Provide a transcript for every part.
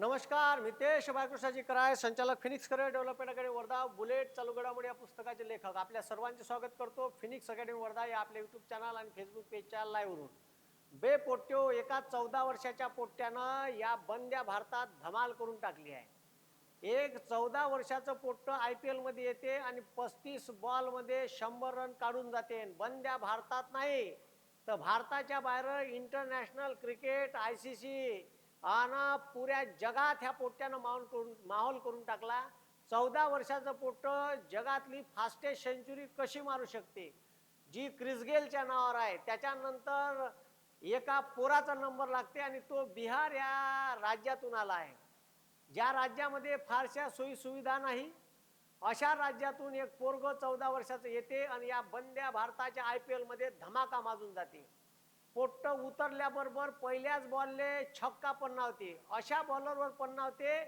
नमस्कार मितेश बाळकृष्णाजी कराय संचालक Phoenix career development academy Wardha bullet चालू घडामोडी या पुस्तकाचे लेखक. आपल्या सर्वांचे स्वागत करतो फिनिक्स अकॅडमी वर्धा या आपल्या युट्यूब चॅनल आणि फेसबुक पेजच्या लाईव्हवरून बे पोट्यो एका चौदा वर्षाच्या पोट्ट्यानं या बंद्या भारतात धमाल करून टाकली आहे. एक चौदा वर्षाचं पोट्ट आय पी एलमध्ये येते आणि पस्तीस बॉलमध्ये शंभर रन काढून जाते. बंद्या भारतात नाही तर भारताच्या बाहेर international cricket I C C आणि पुऱ्या जगात ह्या पोट्ट्यानं माहोल करून माहोल करून टाकला. चौदा वर्षाचं पोट्ट जगातली फास्टेस्ट सेंचुरी कशी मारू शकते? जी क्रिसगेलच्या नावावर आहे त्याच्यानंतर एका पोराचा नंबर लागते आणि तो बिहार या राज्यातून आला आहे. ज्या राज्यामध्ये फारशा सोयीसुविधा नाही अशा राज्यातून एक पोरग चौदा वर्षाचं येते आणि या बंद्या भारताच्या आय पी एलमध्ये धमाका माजून जाते. पोट्ट उतरल्याबरोबर पहिल्याच बॉलले छक्का पन्नावते अशा बॉलरवर पन्नावते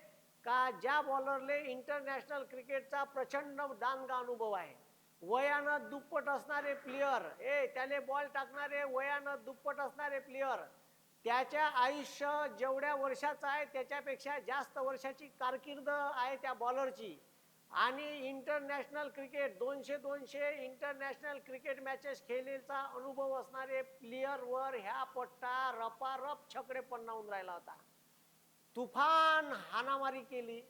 का ज्या बॉलरले इंटरनॅशनल क्रिकेटचा प्रचंड दानगा अनुभव आहे. वयानं दुप्पट असणारे प्लेयर ए त्याने बॉल टाकणारे वयानं दुप्पट असणारे प्लेयर त्याच्या आयुष्य जेवढ्या वर्षाचं आहे त्याच्यापेक्षा जास्त वर्षाची कारकीर्द आहे त्या बॉलरची आणि इंटरनॅशनल क्रिकेट दोनशे दोनशे इंटरनॅशनल क्रिकेट मॅचेस खेळलेचा अनुभव असणारे प्लेयरवर ह्या पट्टा रपारप छकडे पन्नावून राहिला होता. तुफान हाणामारी केली.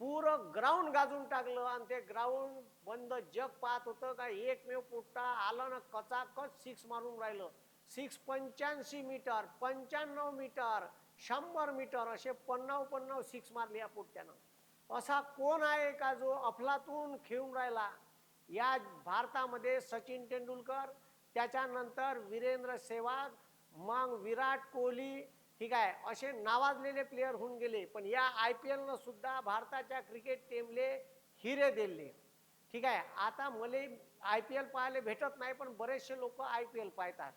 पुरं ग्राउंड गाजून टाकलं आणि ते ग्राउंड बंद जग पाहत होतं का एकमेव पुट्टा आलं ना कचाकच सिक्स मारून राहिलं. सिक्स पंच्याऐंशी मीटर पंच्याण्णव मीटर शंभर मीटर असे पन्नाव पन्नाव सिक्स मारले या पुट्ट्यानं. असा कोण आहे का जो अफलातून खेळून राहिला? या भारतामध्ये सचिन तेंडुलकर त्याच्यानंतर वीरेंद्र सेहवाग मग विराट कोहली ठीक आहे असे नावाजलेले प्लेयर होऊन गेले. पण या आय पी एलनं सुद्धा भारताच्या क्रिकेट टीमले हिरे दिले. ठीक आहे आता मले आय पी एल पाहायला भेटत नाही पण बरेचसे लोक आय पी एल पाहतात.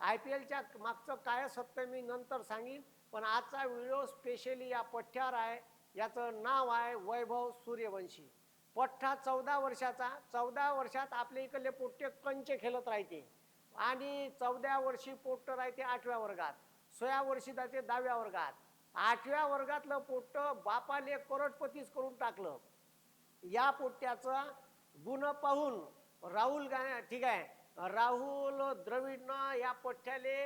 आय पी एलच्या मागचं काय सत्य मी नंतर सांगेन पण आजचा व्हिडिओ स्पेशली या पठ्यावर आहे. याचं नाव आहे वैभव सूर्यवंशी. पठ्ठा चौदा वर्षाचा चौदा वर्षात आपल्या इकडले पोट्टे कंचे खेळत राहते. आणि चौदा वर्षी पोट्ट राहते आठव्या वर्गात सोळा वर्षी जाते दहाव्या वर्गात. आठव्या वर्गातलं पोट्ट बापाले करोडपतीच करून टाकलं. या पोट्ट्याचा गुण पाहून राहुल गा ठीक आहे राहुल द्रविडनं या पठ्ठ्याले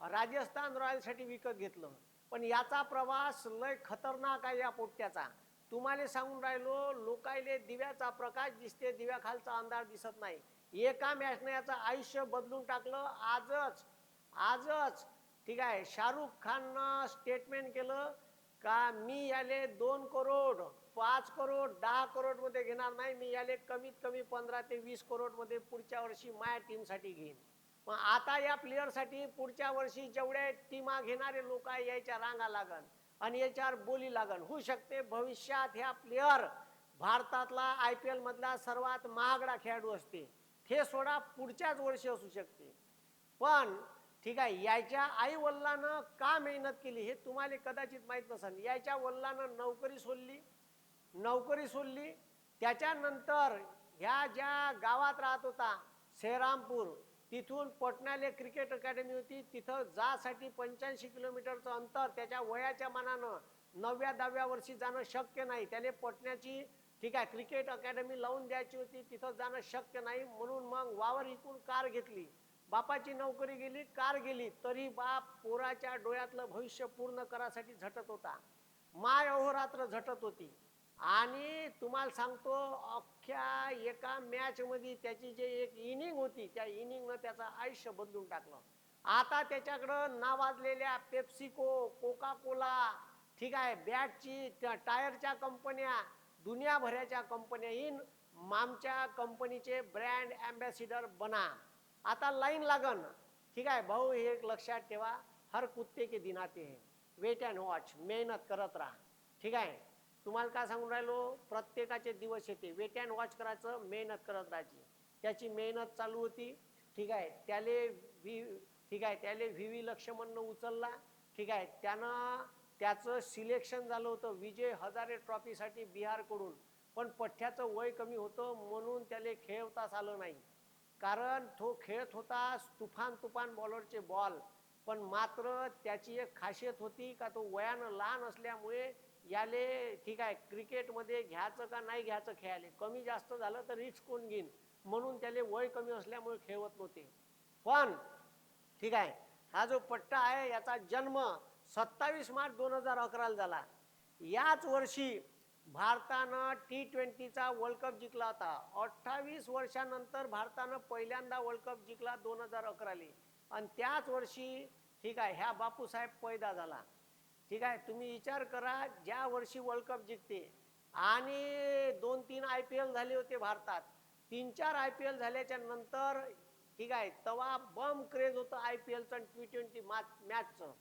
राजस्थान रॉयलसाठी विकत घेतलं. पण याचा प्रवास लय खतरनाक आहे या पोट्ट्याचा. तुम्हाला सांगून राहिलो लोकायले दिव्याचा प्रकाश दिसते दिव्याखालचा अंधार दिसत नाही. एका मॅचने याचं आयुष्य बदलून टाकलं आजच आजच. ठीक आहे शाहरुख खाननं स्टेटमेंट केलं का मी याले दोन करोड पाच करोड दहा करोडमध्ये घेणार नाही मी याले कमीत कमी पंधरा ते वीस करोडमध्ये पुढच्या वर्षी माया टीमसाठी घेईन. मग आता या प्लेअरसाठी पुढच्या वर्षी जेवढे टीमा घेणारे लोक आहे याच्या रांगा लागन आणि याच्यावर बोली लागन. होऊ शकते भविष्यात ह्या प्लेअर भारतातला आय पी एल मधला सर्वात महागडा खेळाडू असते हे सोडा पुढच्याच वर्षी असू शकते. पण ठीक आहे याच्या आई वल्लानं का मेहनत केली हे तुम्हाला कदाचित माहीत नसेल. याच्या वल्लानं नोकरी सोडली नोकरी सोडली त्याच्यानंतर ह्या ज्या गावात राहत होता सेरामपूर तिथून पटण्याले क्रिकेट अकॅडमी होती. तिथं जासाठी पंच्याऐंशी किलोमीटरचं अंतर त्याच्या वयाच्या मानानं नवव्या दहाव्या वर्षी जाणं शक्य नाही. त्याने पटण्याची ठीक आहे क्रिकेट अकॅडमी लावून द्यायची होती. तिथं जाणं शक्य नाही. म्हणून मग वावर इकून कार घेतली. बापाची नोकरी गेली कार गेली. तरी बाप पोराच्या डोळ्यातलं भविष्य पूर्ण करासाठी झटत होता. माय अहोरात्र झटत होती. आणि तुम्हाला सांगतो अख्ख्या एका मॅच मध्ये त्याची जे एक इनिंग होती त्या इनिंगनं त्याचं आयुष्य बदलून टाकलं. आता त्याच्याकडं नावाजलेल्या पेप्सिको कोका कोला ठीक आहे बॅटची त्या टायरच्या कंपन्या दुनियाभराच्या कंपन्या इन आमच्या कंपनीचे ब्रँड अँबॅसिडर बना. आता लाईन लागन. ठीक आहे भाऊ हे लक्षात ठेवा हर कुत्ते के दिनाते वेट अँड वॉच मेहनत करत राहा. ठीक आहे? तुम्हाला काय सांगून राहिलो? प्रत्येकाचे दिवस येते. वेट अँड वॉच करायचं मेहनत करत राहायची. त्याची मेहनत चालू होती. ठीक आहे. त्याले व्ही ठीक आहे. त्याले व्ही व्ही लक्ष्मणनं उचलला. ठीक आहे. त्यानं त्याचं सिलेक्शन झालं होतं. विजय हजारे ट्रॉफीसाठी बिहारकडून. पण पठ्ठ्याचं वय कमी होतं म्हणून त्याला खेळताच आलं नाही. कारण तो खेळत होता तुफान तुफान बॉलरचे बॉल पण मात्र त्याची एक खासियत होती का तो वयानं लहान असल्यामुळे याले ठीक आहे क्रिकेटमध्ये घ्यायचं का नाही घ्यायचं खेळायला कमी जास्त झालं तर रिच कोण घेईन? म्हणून त्याले वय कमी असल्यामुळे खेळवत नव्हते. पण ठीक आहे हा जो पट्टा आहे याचा जन्म सत्तावीस मार्च दोन हजार अकराला झाला. याच वर्षी भारतानं टी ट्वेंटीचा वर्ल्ड कप जिंकला होता. अठ्ठावीस वर्षानंतर भारतानं पहिल्यांदा वर्ल्ड कप जिंकला दोन हजार अकराले. आणि त्याच वर्षी ठीक आहे ह्या बापूसाहेब पैदा झाला. ठीक आहे तुम्ही विचार करा ज्या वर्षी वर्ल्ड कप जिंकते आणि दोन तीन आय पी एल झाले होते भारतात तीन चार आय पी एल झाल्याच्यानंतर ठीक आहे तवा बम क्रेज होतं आय पी एलचं टी ट्वेंटी मॅचचं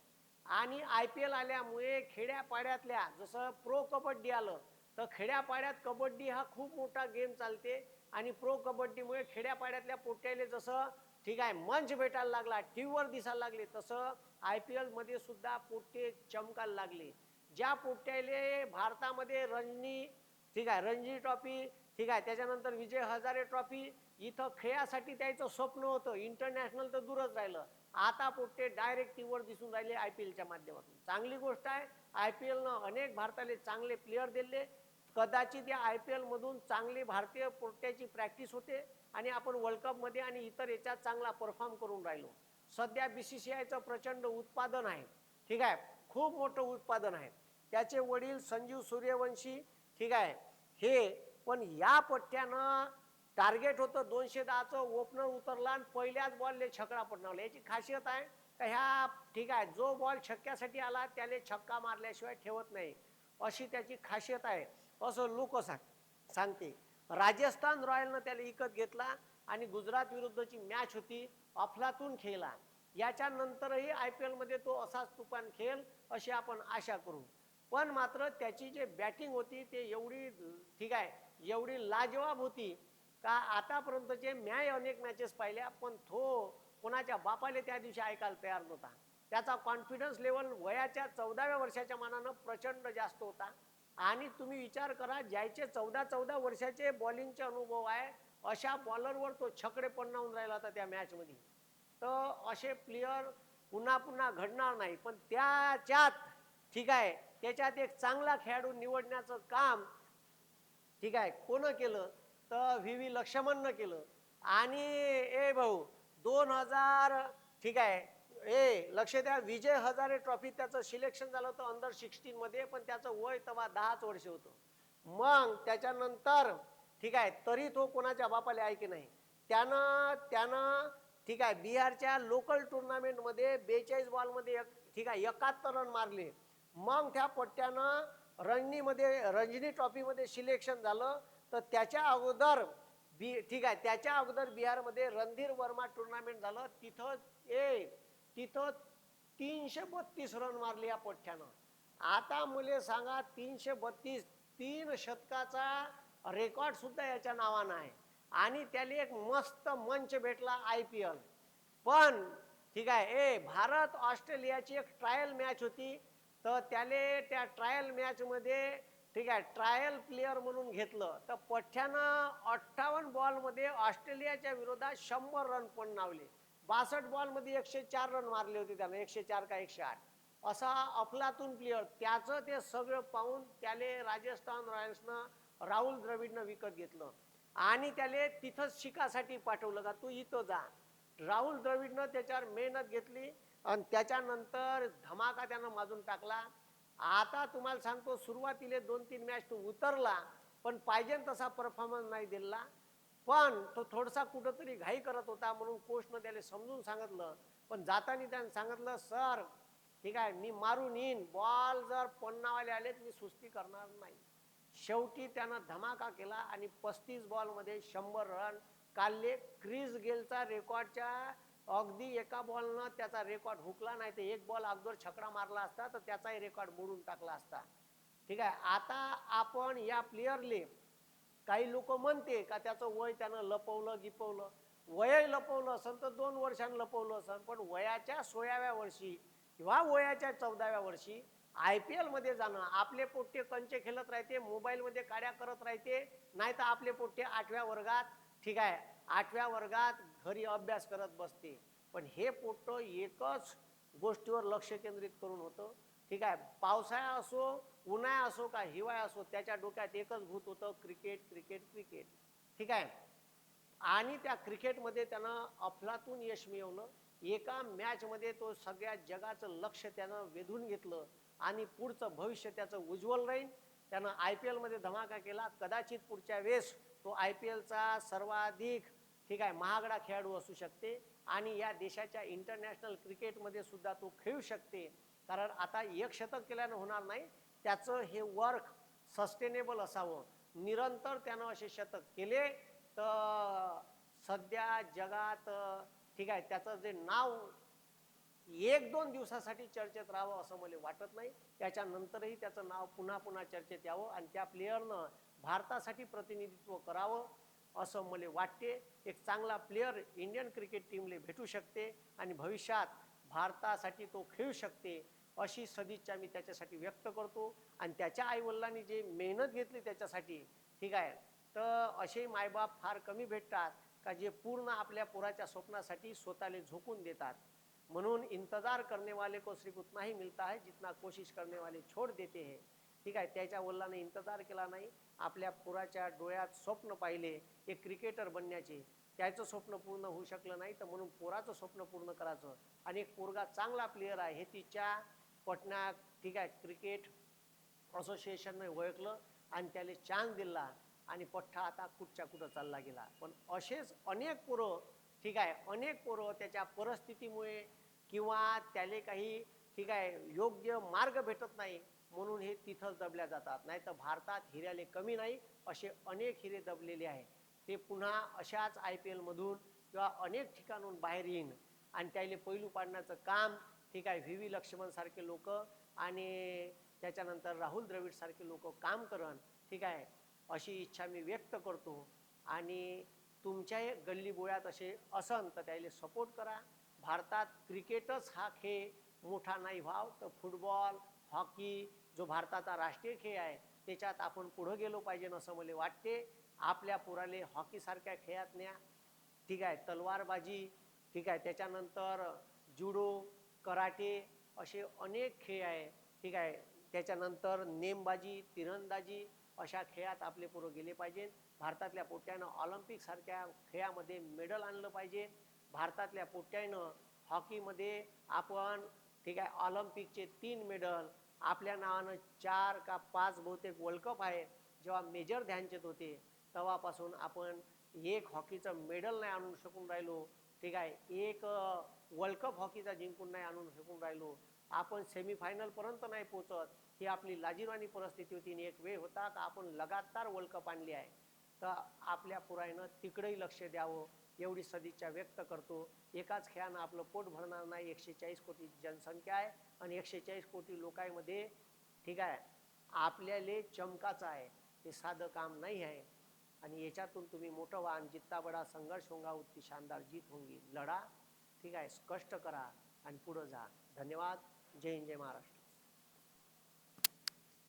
आणि आय पी एल आल्यामुळे खेड्यापाड्यातल्या जसं प्रो कबड्डी आलं तर खेड्यापाड्यात कबड्डी हा खूप मोठा गेम चालते आणि प्रो कबड्डीमुळे खेड्यापाड्यातल्या पोट्याले जसं ठीक आहे मंच भेटायला लागला टी व्हीवर दिसायला लागले तसं आय पी एलमध्ये सुद्धा पोट्टे चमकायला लागले. ज्या पोट्याले भारतामध्ये रणनी ठीक आहे रणजी ट्रॉफी ठीक आहे त्याच्यानंतर विजय हजारे ट्रॉफी इथं खेळासाठी त्याचं स्वप्न होतं इंटरनॅशनल तर दूरच राहिलं. आता पोट्टे डायरेक्ट टीव्हीवर दिसून राहिले आय पी एलच्या माध्यमातून. चांगली गोष्ट आहे आय पी एलनं अनेक भारताले चांगले प्लेअर दिले कदाचित या आय पी एलमधून चांगली भारतीय पोट्याची प्रॅक्टिस होते आणि आपण वर्ल्ड कपमध्ये आणि इतर याच्यात चांगला परफॉर्म करून राहिलो. सध्या बी सी सी आयचं प्रचंड उत्पादन आहे. ठीक आहे? खूप मोठं उत्पादन आहे. त्याचे वडील संजीव सूर्यवंशी ठीक आहे? हे पण या पट्ट्यानं टार्गेट होतं दोनशे दहाचं ओपनर उतरला आणि पहिल्याच बॉलले छकडा पडणावला याची खासियत आहे का ह्या ठीक आहे जो बॉल छक्क्यासाठी आला त्याने छक्का मारल्याशिवाय ठेवत नाही. अशी त्याची खासियत आहे. असं लोक सांग सांगते. राजस्थान रॉयलनं त्याला विकत घेतला आणि गुजरात विरुद्धची मॅच होती अफलातून खेळला. याच्यानंतरही आय पी एलमध्ये तो असाच तुफान खेळ अशी आपण आशा करू. पण मात्र त्याची जे बॅटिंग होती ते एवढी ठीक आहे एवढी लाजवाब होती का आतापर्यंतचे म्याय अनेक मॅचेस पाहिल्या पण तो कोणाच्या बापाले त्या दिवशी ऐकायला तयार नव्हता. त्याचा कॉन्फिडन्स लेवल वयाच्या चौदाव्या वर्षाच्या मानानं प्रचंड जास्त होता. आणि तुम्ही विचार करा ज्याचे चौदा चौदा वर्षाचे बॉलिंगचे अनुभव आहे अशा बॉलरवर तो छकडे पन्नावून राहिला होता त्या मॅचमध्ये तर असे प्लेयर पुन्हा पुन्हा घडणार नाही पण त्याच्यात ठीक आहे त्याच्यात एक चांगला खेळाडू निवडण्याचं काम ठीक आहे कोण केलं? तर व्ही व्ही लक्ष्मणनं केलं. आणि ए भाऊ दोन हजार ठीक आहे ए लक्ष द्या विजय हजारे ट्रॉफी त्याचं सिलेक्शन झालं होतं अंडर सिक्स्टीन मध्ये पण त्याचं वय तेव्हा दहाच वर्ष होतं. मग त्याच्यानंतर ठीक आहे तरी तो कोणाच्या बापाला की नाही? त्यानं त्यानं ठीक आहे बिहारच्या लोकल टुर्नामेंटमध्ये बेचाळीस बॉलमध्ये एक ठीक आहे एकाहत्तर रन मारले. मग त्या पट्ट्यानं रणनीमध्ये रंजनी ट्रॉफीमध्ये सिलेक्शन झालं. तर त्याच्या अगोदर बी ठीक आहे त्याच्या अगोदर बिहारमध्ये रणधीर वर्मा टुर्नामेंट झालं. तिथं ए तिथं तीनशे बत्तीस रन मारले या पठ्ठ्यानं आता मुले सांगा तीनशे बत्तीस तीन शतकाचा रेकॉर्ड सुद्धा याच्या नावानं आहे. आणि त्याला एक मस्त मंच भेटला आय पी एल पण ठीक आहे ए भारत ऑस्ट्रेलियाची एक ट्रायल मॅच होती. तर त्याले त्या ट्रायल मॅचमध्ये ठीक आहे ट्रायल प्लेयर म्हणून घेतलं. तर पठ्ठ्यानं अठ्ठावन्न बॉलमध्ये ऑस्ट्रेलियाच्या विरोधात शंभर रन पण नावले बासष्ट बॉलमध्ये एकशे चार रन मारले होते त्यानं एकशे चार का एकशे आठ. असा अफलातून प्लेयर त्याचं ते सगळं पाहून त्याले राजस्थान रॉयल्सनं राहुल द्रविडनं विकत घेतलं. आणि त्याले तिथंच शिकासाठी पाठवलं का तू इथं जा. राहुल द्रविडनं त्याच्यावर मेहनत घेतली आणि त्याच्यानंतर धमाका त्यानं माजून टाकला. आता तुम्हाला सांगतो सुरुवातीला दोन तीन मॅच तो उतरला पण पाहिजे तसा परफॉर्मन्स नाही दिला पण तो थोडासा कुठंतरी घाई करत होता म्हणून कोचनं त्याला समजून सांगितलं. पण जाताना त्यानं सांगितलं सर ठीक आहे मी मारून येईन. बॉल जर पन्नावाले आले तर मी सुस्ती करणार नाही. शेवटी त्यानं धमाका केला आणि पस्तीस बॉलमध्ये शंभर रन. काढले क्रिस गेलचा रेकॉर्डच्या अगदी एका बॉलनं त्याचा रेकॉर्ड हुकला नाही तर एक बॉल अगोदर छकडा मारला असता तर त्याचाही रेकॉर्ड मोडून टाकला असता. ठीक आहे आता आपण या प्लेयरले काही लोक म्हणते का त्याचं वय त्यानं लपवलं गिपवलं. वय लपवलं असेल तर दोन वर्षांनी लपवलं असेल पण वयाच्या सोळाव्या वर्षी किंवा वयाच्या चौदाव्या वर्षी आय पी एलमध्ये जाणं आपले पोट्टे कंचे खेळत राहते मोबाईलमध्ये काड्या करत राहते नाही तर आपले पोट्टे आठव्या वर्गात ठीक आहे आठव्या वर्गात घरी अभ्यास करत बसते. पण हे पोट्ट एकच गोष्टीवर लक्ष केंद्रित करून होतं. ठीक आहे पावसाळा असो उन्हाळा असो का हिवाळा असो त्याच्या डोक्यात एकच भूत होतं क्रिकेट क्रिकेट क्रिकेट ठीक आहे? आणि त्या क्रिकेटमध्ये त्यानं अफलातून यश मिळवलं. एका मॅचमध्ये तो सगळ्या जगाचं लक्ष त्यानं वेधून घेतलं आणि पुढचं भविष्य त्याचं उज्ज्वल राहील. त्यानं आय पी एलमध्ये धमाका केला. कदाचित पुढच्या वेळेस तो आय पी एलचा सर्वाधिक ठीक आहे महागडा खेळाडू असू शकते. आणि या देशाच्या इंटरनॅशनल क्रिकेटमध्ये सुद्धा तो खेळू शकते. कारण आता एक शतक केल्यानं होणार नाही. त्याचं हे वर्क सस्टेनेबल असावं. निरंतर त्यानं असे शतक केले तर सध्या जगात ठीक आहे त्याचं जे नाव एक दोन दिवसासाठी चर्चेत राहावं असं मला वाटत नाही. त्याच्यानंतरही त्याचं नाव पुन्हा पुन्हा चर्चेत यावं आणि त्या प्लेयरनं भारतासाठी प्रतिनिधित्व करावं असं मला वाटते. एक चांगला प्लेयर इंडियन क्रिकेट टीमले भेटू शकते आणि भविष्यात भारतासाठी तो खेळू शकते. अशी सदिच्छा मी त्याच्यासाठी व्यक्त करतो. आणि त्याच्या आईवडिलांनी जे मेहनत घेतली त्याच्यासाठी ठीक आहे. तर असे मायबाप फार कमी भेटतात का जे पूर्ण आपल्या पुराच्या स्वप्नासाठी स्वतःला झोकून देतात. म्हणून इंतजार करने वाले को सिर्फ नाही मिलता है जितना कोशिश करने वाले छोड़ देते हे. ठीक आहे त्याच्या वडिलांनी इंतजार केला नाही. आपल्या पुराच्या डोळ्यात स्वप्न पाहिले एक क्रिकेटर बनण्याचे. त्याचं स्वप्न पूर्ण होऊ शकलं नाही तर म्हणून पोराचं स्वप्न पूर्ण करायचं. आणि एक पोरगा चांगला प्लेअर आहे हे तिच्या पटना ठीक आहे क्रिकेट असोसिएशनने ओळखलं आणि त्याला चान्स दिला आणि पठ्ठा आता कुठच्या कुठं चालला गेला. पण असेच अनेक पोरं ठीक आहे अनेक पोरं त्याच्या परिस्थितीमुळे किंवा त्याले काही ठीक आहे योग्य मार्ग भेटत नाही म्हणून हे तिथंच दबल्या जातात. नाही तर भारतात हिऱ्याले कमी नाही असे अनेक हिरे दबलेले आहे ते पुन्हा अशाच आय पी एलमधून किंवा अनेक ठिकाणून बाहेर येईन आणि त्याले पैलू पाडण्याचं काम ठीक आहे व्ही व्ही लक्ष्मणसारखे लोक आणि त्याच्यानंतर राहुल द्रविडसारखे लोक काम करण ठीक आहे अशी इच्छा मी व्यक्त करतो. आणि तुमच्या गल्ली बोळ्यात असे असन तर त्याला सपोर्ट करा. भारतात क्रिकेटच हा खेळ मोठा नाही व्हाव तर फुटबॉल हॉकी जो भारताचा राष्ट्रीय खेळ आहे त्याच्यात आपण पुढं गेलो पाहिजे असं मला वाटते. आपल्या पोराले हॉकीसारख्या खेळात न्या. ठीक आहे तलवारबाजी ठीक आहे त्याच्यानंतर जुडो कराटे असे अनेक खेळ आहे. ठीक आहे. त्याच्यानंतर नेमबाजी तिरंदाजी अशा खेळात आपले पोरं गेले पाहिजेत. भारतातल्या पोट्यानं ऑलिम्पिकसारख्या खेळामध्ये मेडल आणलं पाहिजे. भारतातल्या पोट्यानं हॉकीमध्ये आपण ठीक आहे ऑलिम्पिकचे तीन मेडल आपल्या नावानं चार का पाच बहुतेक वर्ल्ड कप आहे. जेव्हा मेजर ध्यानचंद होते तेव्हापासून आपण एक हॉकीचं मेडल नाही आणू शकून राहिलो. ठीक आहे. एक वर्ल्ड कप हॉकीचा जिंकून नाही आणून फेकून राहिलो. आपण सेमीफायनलपर्यंत नाही पोचत ही आपली लाजीरवाणी परिस्थिती होती आणि एक वेळ होता का आपण लगातार वर्ल्ड कप आणली आहे. तर आपल्या पुरायनं तिकडेही लक्ष द्यावं एवढी सदिच्छा व्यक्त करतो. एकाच खेळानं आपलं पोट भरणार नाही एकशे चाळीस कोटी जनसंख्या आहे आणि एकशे चाळीस कोटी लोकांमध्ये ठीक आहे आपल्याले चमकाचं आहे. हे साधं काम नाही आहे. आणि याच्यातून तुम्ही मोठं व्हा आणि जित्ता बडा संघर्ष होंगा उत्ती शानदार जीत होंगी लढा ठीक आहे. कष्ट करा आणि पुढं जा. धन्यवाद. जय हिंद जय महाराष्ट्र.